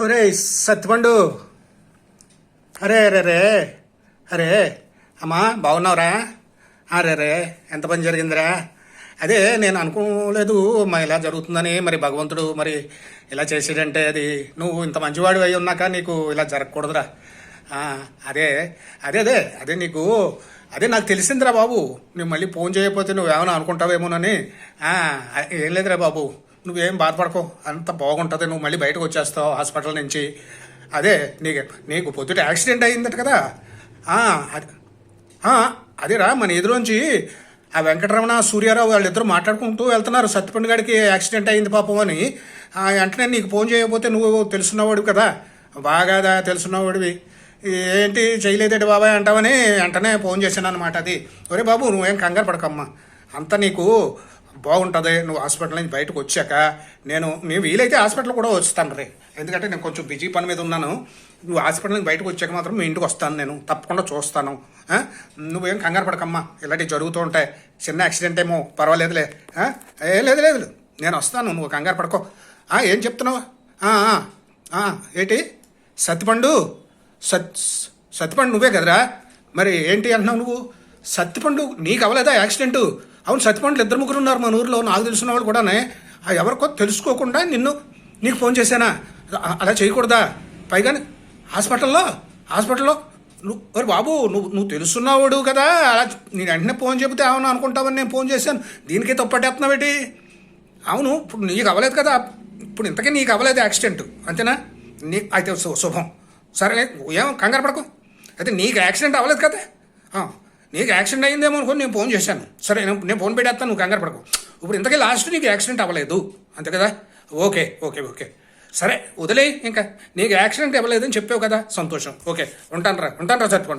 ఒరే సత్తిపండు. అరే అరే రే అరే అమ్మా బాగున్నావురా? అరే రే ఎంత పని జరిగిందిరా? అదే నేను అనుకోలేదు మా ఇలా జరుగుతుందని. మరి భగవంతుడు మరి ఇలా చేసాడంటే అది నువ్వు ఇంత మంచివాడు అయి ఉన్నాక నీకు ఇలా జరగకూడదురా. అదే అదే అదే అదే నీకు అదే నాకు తెలిసిందిరా బాబు. నువ్వు మళ్ళీ ఫోన్ చేయకపోతే నువ్వేమైనా అనుకుంటావేమోనని. ఏం లేదురా బాబు. నువ్వేం బాధపడకో. అంత బాగుంటుంది. నువ్వు మళ్ళీ బయటకు వచ్చేస్తావు హాస్పిటల్ నుంచి. అదే నీకు నీకు పొద్దుట యాక్సిడెంట్ అయిందట కదా. అది అదేరా మన ఎదురుంచి ఆ వెంకటరమణ సూర్యారావు వాళ్ళిద్దరూ మాట్లాడుకుంటూ వెళ్తున్నారు. సత్యపండు గారికి యాక్సిడెంట్ అయింది పాపం అని. వెంటనే నీకు ఫోన్ చేయకపోతే నువ్వు తెలుసున్నవాడు కదా. బాగా దా- తెలుసున్నవాడివి. ఏంటి చేయలేదేటి బాబాయ్ అంటావని వెంటనే ఫోన్ చేశాను అనమాట అది. ఒరే బాబు నువ్వేం కంగారు పడకమ్మా. అంత నీకు బాగుంటుంది నువ్వు హాస్పిటల్ నుంచి బయటకు వచ్చాక నేను నేను వీలైతే హాస్పిటల్ కూడా వస్తాను రే. ఎందుకంటే నేను కొంచెం బిజీ పని మీద ఉన్నాను. నువ్వు హాస్పిటల్ నుంచి బయటకు వచ్చాక మాత్రం మీ ఇంటికి వస్తాను నేను. తప్పకుండా చూస్తాను. నువ్వేం కంగారు పడకమ్మా. ఇలాంటివి జరుగుతూ ఉంటాయి. చిన్న యాక్సిడెంట్ ఏమో పర్వాలేదులే. ఏ లేదు లేదు నేను వస్తాను నువ్వు కంగారు పడుకో. ఏం చెప్తున్నావు? ఏంటి? సత్తిపండు? సత్ సత్తిపండు నువ్వే కదరా? మరి ఏంటి అంటున్నావు నువ్వు? సత్తిపండు నీకు అవ్వలేదా యాక్సిడెంటు? అవును సత్యపండ్లు ఇద్దరు ముగ్గురు ఉన్నారు మన ఊర్లో. నాకు తెలిసిన వాళ్ళు కూడానే. ఎవరికో తెలుసుకోకుండా నిన్ను నీకు ఫోన్ చేశానా? అలా చేయకూడదా? పైగా హాస్పిటల్లో హాస్పిటల్లో. నువ్వు మరి బాబు నువ్వు నువ్వు తెలుసున్నావాడు కదా. అలా నేను వెంటనే ఫోన్ చెబితే అవును అనుకుంటావని నేను ఫోన్ చేశాను. దీనికే ఏంటి? అవును ఇప్పుడు నీకు అవ్వలేదు కదా. ఇప్పుడు ఇంతకీ నీకు అవ్వలేదు యాక్సిడెంట్. అంతేనా? నీ అయితే శుభం. సరే ఏం కంగారు పడకు. అయితే నీకు యాక్సిడెంట్ అవ్వలేదు కదా. నీకు యాక్సిడెంట్ అయిందేమో అనుకుని నేను ఫోన్ చేశాను. సరే నేను నేను ఫోన్ పెట్టేస్తాను నువ్వు కంగారు పడకు. ఇప్పుడు ఇంతకీ లాస్ట్ నీకు యాక్సిడెంట్ అవ్వలేదు. అంతే కదా? Okay okay okay. సరే వదిలే ఇంకా. నీకు యాక్సిడెంట్ ఇవ్వలేదని చెప్పావు కదా? సంతోషం. ఓకే ఉంటాను రా ఉంటాను రా